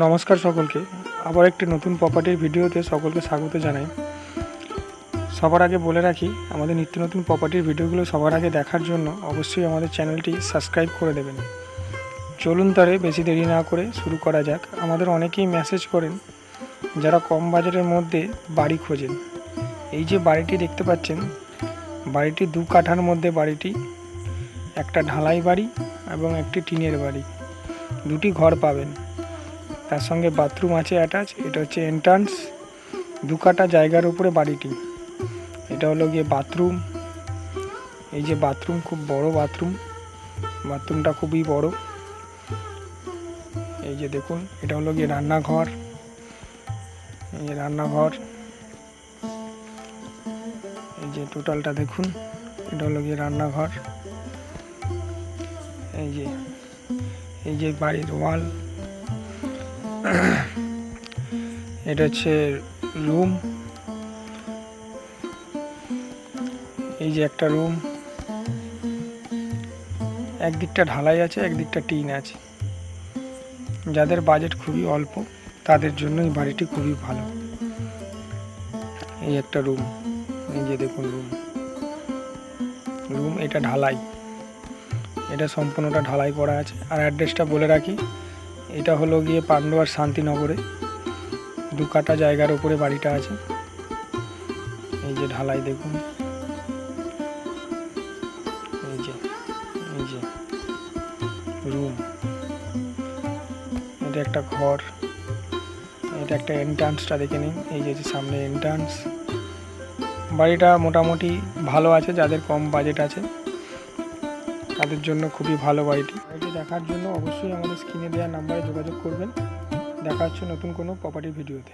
নমস্কার সকলকে। আবার একটি নতুন প্রপার্টির ভিডিওতে সকলকে স্বাগত জানাই। সবার আগে বলে রাখি, আমাদের নিত্য নতুন প্রপার্টির ভিডিওগুলো সবার আগে দেখার জন্য অবশ্যই আমাদের চ্যানেলটি সাবস্ক্রাইব করে দেবেন। চলুন তারে বেশি দেরি না করে শুরু করা যাক। আমাদের অনেকেই মেসেজ করেন, যারা কম বাজারের মধ্যে বাড়ি খোঁজেন। এই যে বাড়িটি দেখতে পাচ্ছেন, বাড়িটি দু কাঠার মধ্যে বাড়িটি। একটা ঢালাই বাড়ি এবং একটি টিনের বাড়ি। দুটি ঘর পাবেন। তার সঙ্গে বাথরুম আছে অ্যাটাচ এটা হচ্ছে এন্ট্রান্স দু কাটা জায়গার উপরে বাড়িটি। এটা হলো গিয়ে বাথরুম এই যে বাথরুম খুব বড় বাথরুম বাথরুমটা খুবই বড়। এই যে দেখুন, এটা হলো গিয়ে রান্নাঘর, এই যে রান্নাঘর। এই যে টোটালটা দেখুন, এটা হলো গিয়ে রান্নাঘর। এই যে এই যে বাড়ির ওয়াল। এটা হচ্ছে রুম এই যে একটা রুম একদিকটা ঢালাই আছে, একদিকটা টিন আছে। যাদের বাজেট খুবই অল্প, তাদের জন্য এই বাড়িটি খুবই ভালো। এই একটা রুম এই যে দেখুন রুম রুম এটা ঢালাই। এটা সম্পূর্ণটা ঢালাই করা আছে। আর অ্যাড্রেসটা বলে রাখি এটা হলো গিয়ে পান্ডুয়ার শান্তিনগরে। দু কাটা জায়গার উপরে বাড়িটা আছে। এই যে ঢালাই দেখুন। এই যে এই যে রুম এটা একটা ঘর। এটা একটা এন্ট্রান্সটা দেখে নিন। এই যে যে সামনে এন্ট্রান্স বাড়িটা মোটামুটি ভালো আছে, যাদের কম বাজেট আছে। তাদের জন্য খুবই ভালো বাড়িটি। বাড়িটি দেখার জন্য অবশ্যই আমাদের স্ক্রিনে দেওয়া নাম্বারে যোগাযোগ করবেন। দেখা হচ্ছে নতুন কোনো প্রপার্টি ভিডিওতে